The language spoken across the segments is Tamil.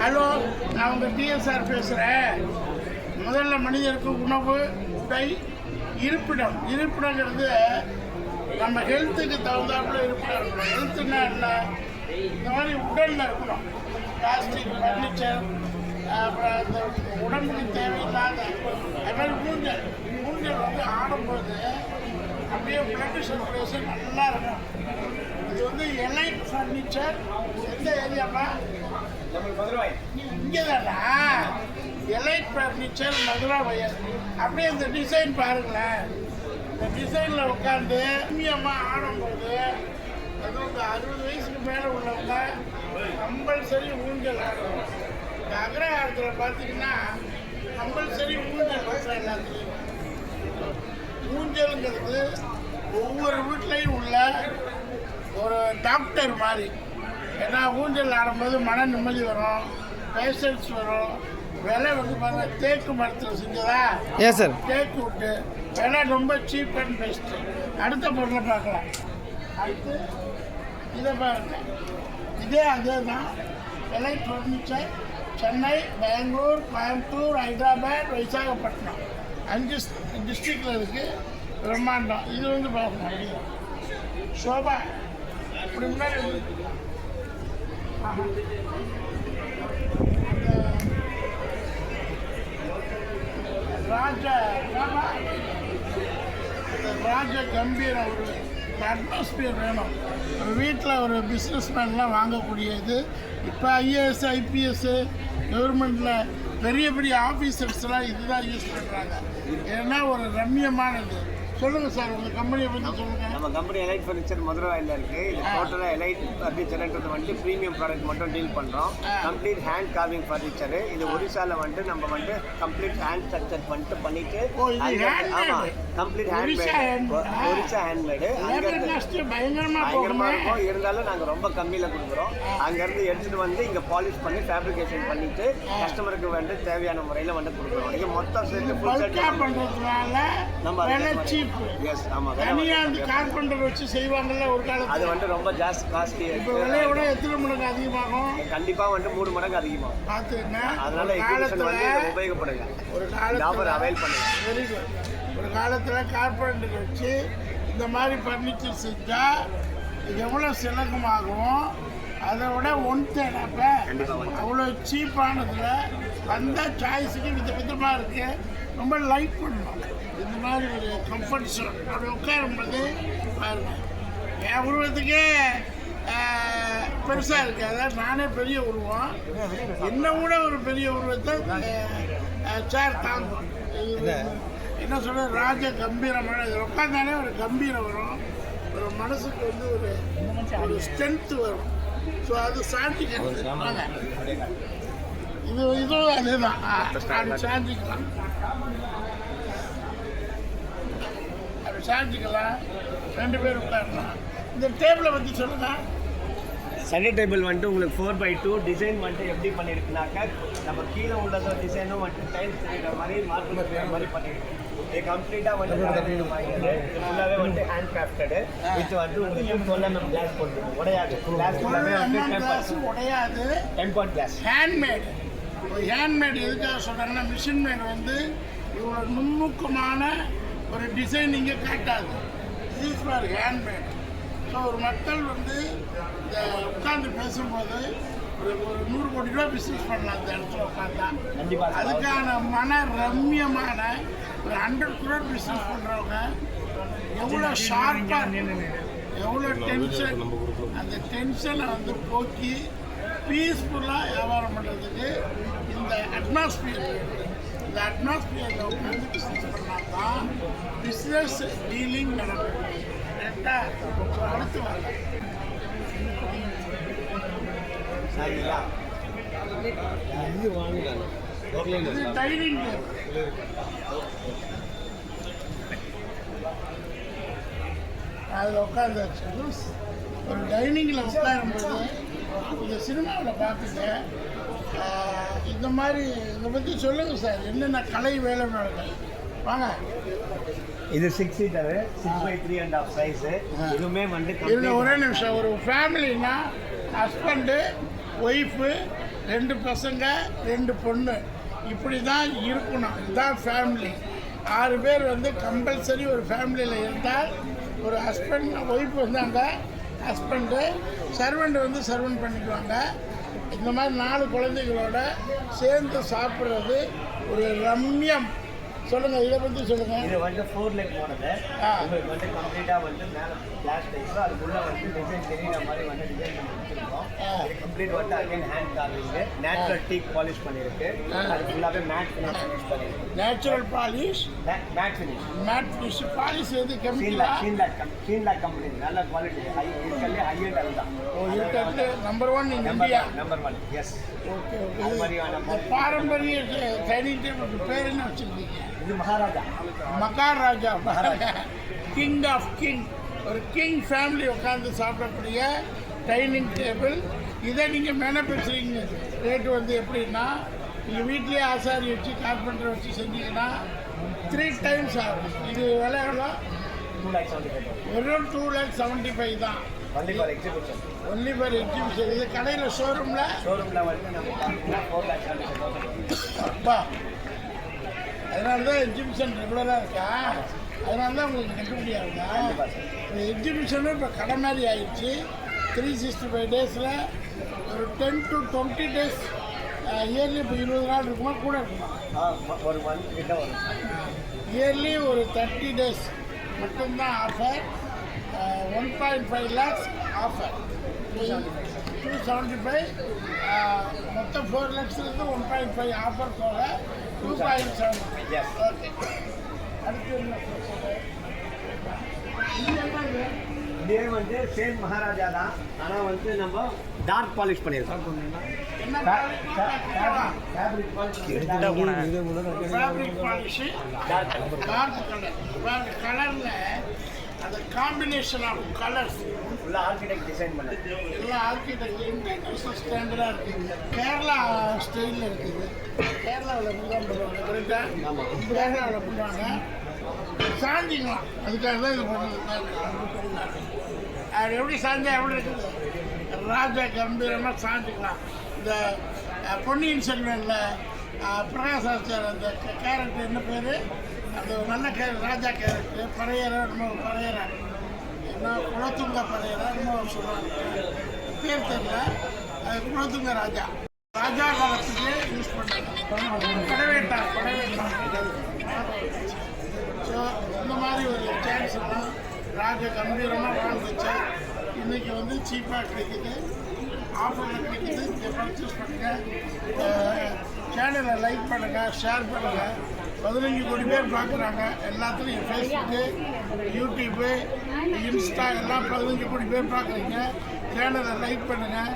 ஹலோ நான் உங்கள் டிஎஸ்ஆர் பேசுகிறேன் முதல்ல மனிதருக்கு உணவு உடை இருப்பிடம். இருப்பிடங்கிறது நம்ம ஹெல்த்துக்கு தகுந்தாப்புல இருப்பிடம். இருக்கணும் ஹெல்த்துன்னா என்ன? இந்த மாதிரி உடலில் இருக்கணும். பிளாஸ்டிக் ஃபர்னிச்சர் அப்புறம் இந்த உடம்புக்கு தேவையில்லாத அது மாதிரி ஊஞ்சல் ஊஞ்சல் வந்து ஆடும்போது அப்படியே பிளட் சர்க்குலேஷன் நல்லா இருக்கும் இது வந்து எலைட் ஃபர்னிச்சர் எந்த ஏரியாவில் இங்கே தானா எலைட் ஃபர்னிச்சர் மதுரா வயல். அப்படியே இந்த டிசைன் பாருங்களேன். இந்த டிசைனில் உட்காந்து புண்ணியமாக ஆடும்போது அதுவும் இந்த அறுபது வயசுக்கு மேலே உள்ளவங்க கம்பல்சரி ஊஞ்சல் ஆடணும். இந்த அக்ரஹாரத்தில் பார்த்தீங்கன்னா கம்பல்சரி ஊஞ்சல் வரும் எல்லாத்துலேயும் ஊஞ்சலுங்கிறது ஒவ்வொரு வீட்லேயும் உள்ள ஒரு டாக்டர் மாதிரி. ஏன்னா ஊஞ்சல் ஆடும்போது மன நிம்மதி வரும் பேஷன்ஸ் வரும். விலை வந்து பாருங்க தேக்கு மரத்தில் செஞ்சதா? ஏன் சார். தேக்கு விட்டு விலை ரொம்ப சீப் அண்ட் பெஸ்ட்டு அடுத்த பொருளை பார்க்கலாம். அடுத்து இதை பாருங்க. இதே அதே தான் விலை ஃபர்னிச்சர் சென்னை பெங்களூர் கோயம்புத்தூர் ஹைதராபாத் விசாகப்பட்டினம். அஞ்சு டிஸ்ட்ரிக்டில் இருக்குது பிரம்மாண்டம். இது வந்து பாருங்க இது. சோபா. இப்படி முன்னாடி ராஜ ராஜ. கம்பீரம் ஒரு அட்மாஸ்பியர் வேணும். ஒரு வீட்டில் ஒரு பிஸ்னஸ் மேன்லாம் வாங்கக்கூடியது. இப்போ ஐஏஎஸ் ஐபிஎஸ்ஸு கவர்மெண்ட்டில் பெரிய பெரிய ஆஃபீஸர்ஸ்லாம் இதுதான் யூஸ் பண்ணுறாங்க ஏன்னா ஒரு ரம்மியமானது சொல்லுங்கள் சார் உங்கள் கம்பெனியை பற்றி சொல்லுங்கள் நம்ம கம்பெனி எலைட் ஃபர்னிச்சர் மதுரையில் இருக்கு. இது டோட்டலாக எலைட் ஃபர்னிச்சர்ன்றது வந்து ப்ரீமியம் ப்ராடக்ட் மட்டும் டீல் பண்ணுறோம் கம்ப்ளீட் ஹேண்ட் கார்விங் ஃபர்னிச்சர் இது ஒரிசால வந்துட்டு நம்ம வந்து கம்ப்ளீட் ஹேண்ட் ஸ்ட்ரக்சர் பண்ணிட்டு பண்ணிட்டு. ஆமா. கம்ப்ளீட் ஹேண்ட்மேட் hand- ஆ. ஒரிசா ஹேண்ட்மேடு பயங்கரமா இருக்கும் இருந்தாலும் நாங்க ரொம்ப கம்மியில கொடுக்குறோம். அங்கிருந்து எடுத்துட்டு வந்து இங்க பாலிஷ் பண்ணி ஃபேப்ரிகேஷன் பண்ணிட்டு கஸ்டமருக்கு வந்து தேவையான முறையில வந்து கொடுக்குறோம். இங்க மொத்தம் சேர்த்து ஃபுல் பல்கா பண்ணுறதுனால நம்ம எஸ் ஆமா விலை தனியாக கார்பெண்டர் வச்சு செய்வாங்கல்ல ஒரு அது காலத்தில் வந்து ரொம்ப ஜாஸ்தி காஸ்ட்லி இப்போ விலையை விட எத்தனை மடங்கு அதிகமாகும்? கண்டிப்பா வந்து மூணு மடங்கு அதிகமாகும். அதனால எக்ஸிபிஷன் வந்து உபயோகப்படுங்க. ஒரு காலத்தில் அவைல் பண்ணுங்க. வெரி குட் காலத்தில் கார்பெண்டர் வச்சு இந்த மாதிரி ஃபர்னிச்சர் செஞ்சால் எவ்வளோ சிலகமாகும்? அதை விட ஒன் third. அவ்வளோ சீப்பானதில் வந்த சாய்ஸுக்கு வித விதமாக இருக்குது ரொம்ப லைட் பண்ணணும் இந்த மாதிரி ஒரு கம்ஃபர்ட் ஷோன் அப்படி உட்காரும்போது பாருங்க. என் உருவத்துக்கே பெருசாக இருக்குது அதாவது நானே பெரிய உருவம். என்ன விட ஒரு பெரிய உருவத்தை சேர் தாங்கும். என்ன சொல்ற ராஜ கம்பீரமான உட்காந்தாலே ஒரு கம்பீரம் வரும். ஒரு மனசுக்கு வந்து ஒரு ஒரு ஸ்ட்ரென்த் வரும். ஸோ அது சாந்திக்கலாம் வாங்க. இது இதுவும் அதேதான். ஆ, சாந்திக்கலாம். அப்படி சாந்திக்கலாம். ரெண்டு பேர் உட்காரலாம். இந்த டேபிளை பற்றி சொல்லுங்க. ஸ்டடி டேபிள் வந்துட்டு உங்களுக்கு ஃபோர் பை டூ டிசைன் வந்துட்டு எப்படி பண்ணியிருக்குனாக்கா நம்ம கீழே உள்ளதோ டிசைனும் வந்துட்டு டைல்ஸ் தெரியுற மாதிரி மாற்றம் மாதிரி பண்ணியிருக்கு இது கம்ப்ளீட்டாக வந்து வாங்கினது இது ஃபுல்லாகவே வந்து ஹேண்ட் கிராஃப்டடு வித் வந்து உங்களுக்கு டுவெல் எம்எம் கிளாஸ் போட்டு உடையாது. கிளாஸ் ஃபுல்லாகவே வந்து உடையாது. பாயிண்ட் கிளாஸ் ஹேண்ட்மேட் ஹேண்ட்மேட் எதுக்காக சொல்கிறாங்கன்னா மிஷின் மேட் வந்து இவ்வளோ நுண்ணுக்கமான ஒரு டிசைன் இங்கே காட்டாது இஸ் ஃபார் ஹேண்ட்மேட் ஸோ ஒரு மக்கள் வந்து இந்த உட்காந்து பேசும்போது ஒரு ஒரு நூறு கோடி ரூபா பிஸ்னஸ் பண்ணலாம் இந்த இடத்துல உட்காந்தா கண்டிப்பா. அதுக்கான மன ரம்யமான ஒரு ஹண்ட்ரட் குரோர் பிஸ்னஸ் பண்ணுறவங்க எவ்வளோ ஷார்ப்பாக எவ்வளோ டென்ஷன் அந்த டென்ஷனை வந்து போக்கி பீஸ்ஃபுல்லாக வியாபாரம் பண்ணுறதுக்கு இந்த அட்மாஸ்பியர் இந்த அட்மாஸ்பியரில் உட்காந்து பிஸ்னஸ் பண்ணால் தான் பிஸ்னஸ் டீலிங் நடக்கும். கரெக்டா ஸோ அடுத்து டைனிங் அதில் உட்காந்தாச்சு ஒரு டைனிங்கில் உட்காரும்போது இந்த சினிமாவில் பார்த்துட்டு இந்த மாதிரி இதை பற்றி சொல்லுங்கள் சார் என்னென்ன கலை வேலை நடக்குது வாங்க இது six seater six by three and half size இதுவுமே வந்து இதில் ஒரே நிமிஷம் ஒரு ஃபேமிலினா ஹஸ்பண்டு ஒய்ஃபு ரெண்டு பசங்க ரெண்டு பொண்ணு. இப்படி தான் இருக்கணும். இதுதான் ஃபேமிலி ஆறு பேர் வந்து கம்பல்சரி ஒரு ஃபேமிலியில் இருந்தால் ஒரு ஹஸ்பண்ட் ஒய்ஃப் வந்தாங்க ஹஸ்பண்டு சர்வெண்ட் வந்து சர்வெண்ட் பண்ணிக்குவாங்க. இந்த மாதிரி நாலு குழந்தைகளோட சேர்ந்து சாப்பிட்றது ஒரு ரம்யம். சொல்லுங்கள் இதை பற்றி சொல்லுங்கள் இது வந்து ஃபோர் ஆ. உங்களுக்கு வந்து கம்ப்ளீட்டாக வந்து மேலே கிளாஸ் டைப் அதுக்குள்ள வந்து டிசைன் தெரியுற மாதிரி வந்து டிசைன் பண்ணி. இது கம்ப்ளீட் வந்து again hand carving natural teak polish பண்ணியிருக்கு ஆ. அது ஃபுல்லாகவே மேட் ஃபினிஷ் யூஸ் பண்ணியிருக்கு natural polish matte finish matte fish polish எது? ஷீன்லா கெமிக்கலா ஷீன்லா கம் ஷீன்லா கம்பெனி நல்ல குவாலிட்டி ஹை இருக்கிறதுலே ஹை அண்ட் அதுதான். ஓ இருக்கிறது number one in number India number one yes okay okay அது பாரம்பரிய டைனிங் டேபிள் பேர் என்ன வச்சுருக்கீங்க? இது Maharaja. Maharaja Maharaja. King of king ஒரு கிங் ஃபேமிலி உட்காந்து சாப்பிடக்கூடிய டைனிங் டேபிள் இதை நீங்கள் மேனுஃபேக்சரிங் ரேட் வந்து எப்படின்னா நீங்கள் வீட்லேயே ஆசாரி வச்சு கார்பெண்டர் வச்சு செஞ்சீங்கன்னா த்ரீ டைம்ஸ் ஆகும். இது விலை எவ்வளோ? வெறும் டூ லேக் செவன்ட்டி ஃபைவ் தான். Only for exhibition only for exhibition இது கடையில் ஷோரூமில் வந்து அப்பா அதனால தான் எக்ஸிபிஷன் ரெகுலராக இருக்கா? அதனால தான் உங்களுக்கு கட்டுப்படி ஆகுதா. இந்த எக்ஸிபிஷனும் இப்போ கடை மாதிரி ஆயிடுச்சு. த்ரீ சிக்ஸ்டி ஃபைவ் டேஸில் ஒரு ten to twenty days nearly இப்போ இருபது நாள் இருக்குமா கூட இருக்குமா? ஒரு கிட்ட வரும். இயர்லி ஒரு தேர்ட்டி டேஸ் மட்டும்தான் offer one point five lakhs offer two seventy five மொத்தம் ஃபோர் லேக்ஸ்லேருந்து ஒன் பாயிண்ட் ஃபைவ் ஆஃபர் போக two point seven Yes. Okay அடுத்து என்ன சொல்றது? இது வந்து சேம் மகாராஜா தான் ஆனால் வந்து நம்ம டார்க் பாலிஷ் பண்ணியிருக்கோம் ஃபேப்ரிக் பாலிஷ் டார்க் கலர் கலரில் அந்த காம்பினேஷன் ஆஃப் கலர்ஸ் ஃபுல்லாக ஆர்கிடெக்ட் டிசைன் பண்ணது எல்லாம் ஆர்கிடெக்ட் இன்டர்நேஷனல் ஸ்டாண்டர்டாக இருக்குது. கேரளா ஸ்டைலில் இருக்குது. கேரளாவில் பண்ணுவாங்க கரெக்டாக ஆமாம் கேரளாவில் பண்ணுவாங்க சாஞ்சிக்கலாம். அதுக்காக தான் இது பண்ணுறது அது எப்படி சாஞ்சா எப்படி இருக்குது? ராஜா கம்பீரமாக சாஞ்சிக்கலாம். இந்த பொன்னியின் செல்வனில் பிரகாசாச்சார் அந்த கேரக்டர் என்ன பேர்? அது ஒரு நல்ல கே ராஜா கேரக்டர் பறையரா நம்ம பறையரா. நான் குலத்துங்க பறையரா இன்னும் சொல்கிறாங்க பேர் தெரியல. அது குலத்துங்க ராஜா. ராஜா காலத்துக்கு யூஸ் பண்ணுறாங்க படவேட்டார் படவேட்டார் ஸோ இந்த மாதிரி ஒரு சான்ஸ் எல்லாம் ராஜ கம்பீரமாக வாழ்ந்துச்சு. இன்றைக்கி வந்து சீப்பாக கிடைக்குது. ஆஃபரில் கிடைக்குது. இங்கே பர்ச்சேஸ் பண்ணுங்கள் சேனலை லைக் பண்ணுங்கள் ஷேர் பண்ணுங்கள் பதினஞ்சு கோடி பேர் பார்க்குறாங்க. எல்லாத்துலேயும் ஃபேஸ்புக்கு யூடியூப்பு இன்ஸ்டா எல்லாம் பதினஞ்சு கோடி பேர் பார்க்குறீங்க சேனலை லைக் பண்ணுங்கள்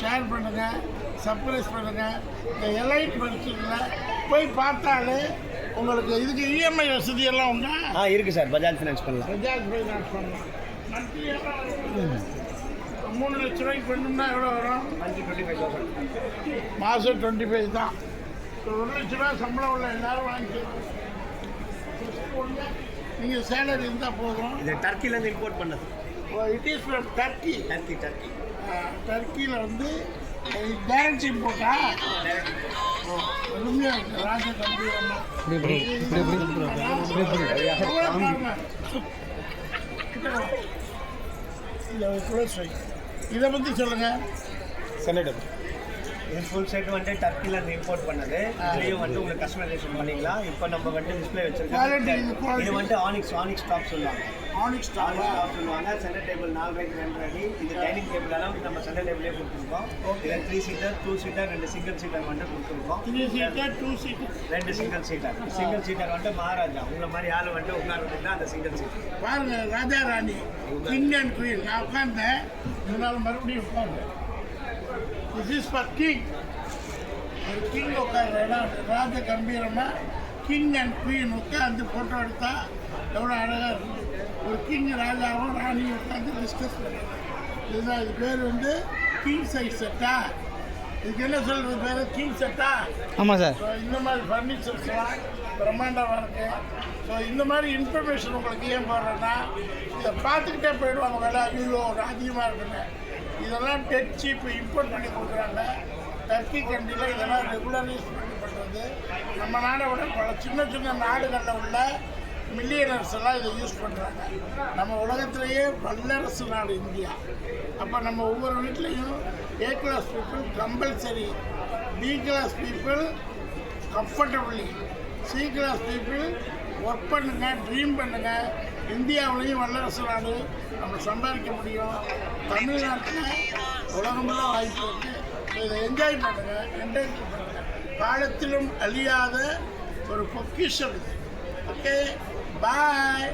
ஷேர் பண்ணுங்கள் சப்ஸ்கிரைப் பண்ணுங்கள் இந்த எலைட் படிச்சிங்கள போய் பார்த்தாலே உங்களுக்கு இதுக்கு E இஎம்ஐ வசதி எல்லாம் உண்டா? ஆ இருக்குது சார். பஜாஜ் ஃபினான்ஸ் பண்ணலாம். பஜாஜ் ஃபைனான்ஸ் பண்ணலாம்? மூணு லட்ச ரூபாய்க்கு பண்ணணும்னா எவ்வளோ வரும்? மாதம் டுவெண்ட்டி ஃபைவ் தான். ஒரு லட்ச ரூபா சம்பளம் உள்ள எல்லாரும் வாங்கிக்கலாம். நீங்கள் சேலரி இருந்தால் போதும் இது டர்க்கிலேருந்து இம்போர்ட் பண்ணது it is from Turkey Turkey Turkey டர்க்கியில் வந்து ராஜ கம்பீரமா இதை பற்றி சொல்லுங்க சென்னைட்டர் இது ஃபுல் செட் வந்து டர்க்கிலேருந்து இம்போர்ட் பண்ணது. இதுலேயும் வந்து உங்களுக்கு கஸ்டமைசேஷன் பண்ணிக்கலாம். இப்போ நம்ம வந்து டிஸ்பிளே வச்சிருக்கோம். இது வந்து ஆனிக்ஸ் ஆனிக்ஸ் டாப் சொல்லுவாங்க. ஆனிக்ஸ் ஆனிக்ஸ் டாப் சொல்லுவாங்க. சென்டர் டேபிள் நாலு ரேக் ரெண்டு அடி இது டைனிங் டேபிள் எல்லாம் நம்ம சென்டர் டேபிளே கொடுத்துருக்கோம். இதில் த்ரீ சீட்டர் டூ சீட்டர் ரெண்டு சிங்கிள் சீட்டர் வந்து கொடுத்துருக்கோம். த்ரீ சீட்டர் டூ சீட்டர் ரெண்டு சிங்கிள் சீட்டர் சிங்கிள் சீட்டர் வந்து மகாராஜா. உங்களை மாதிரி ஆள் வந்து உட்கார்றதுக்கு அந்த சிங்கிள் சீட்டர் பாருங்க ராஜா ராணி. கிங் அண்ட் குயின் நான் உட்கார்ந்தேன். இதனால மறுபடியும் உட்கார்ந்தேன். திஸ் இஸ் ஃபார் கிங் ஒரு கிங் உட்கார்ற இடம் ராஜ கம்பீரமாக கிங் அண்ட் குயின் உட்காந்து ஃபோட்டோ எடுத்தா எவ்வளோ அழகாக இருக்கும் ஒரு கிங் ராஜாவும் ராணியும் உட்காந்து டிஸ்கஸ் பண்ணுறாங்க இதுதான் இது பேர் வந்து கிங் சைஸ் செட்டா இதுக்கு என்ன சொல்கிறது பேர்? கிங் செட்டா ஆமாம் சார் ஸோ இந்த மாதிரி ஃபர்னிச்சர்ஸ்லாம் பிரம்மாண்டமாக இருக்கு. ஸோ இந்த மாதிரி இன்ஃபர்மேஷன் உங்களுக்கு ஏன் போடுறேன்னா இதை பார்த்துக்கிட்டே போயிடுவாங்க விலை. ஐயோ ஒரு அதிகமாக இருக்குன்னு. இதெல்லாம் டெட் சீப் இம்போர்ட் பண்ணி கொடுக்குறாங்க. டர்க்கி கண்ட்ரியில் இதெல்லாம் ரெகுலர் யூஸ் பண்ணி பண்ணுறது நம்ம நாடை விட பல சின்ன சின்ன நாடுகளில் உள்ள மில்லியனர்ஸ் எல்லாம் இதை யூஸ் பண்ணுறாங்க நம்ம உலகத்திலேயே வல்லரசு நாடு இந்தியா. அப்போ நம்ம ஒவ்வொரு வீட்லேயும் A class people compulsory B class people comfortably C class people work பண்ணுங்க ட்ரீம் பண்ணுங்க. இந்தியாவிலையும் வல்லரசு நாடு. நம்ம சம்பாதிக்க முடியும். தமிழ்நாட்டில் உலகமுள்ள வாய்ப்பு இருக்குது இதை என்ஜாய் பண்ணுங்க என்ஜாய் பண்ணுங்க. காலத்திலும் அழியாத ஒரு பொக்கிஷம் இது. Okay bye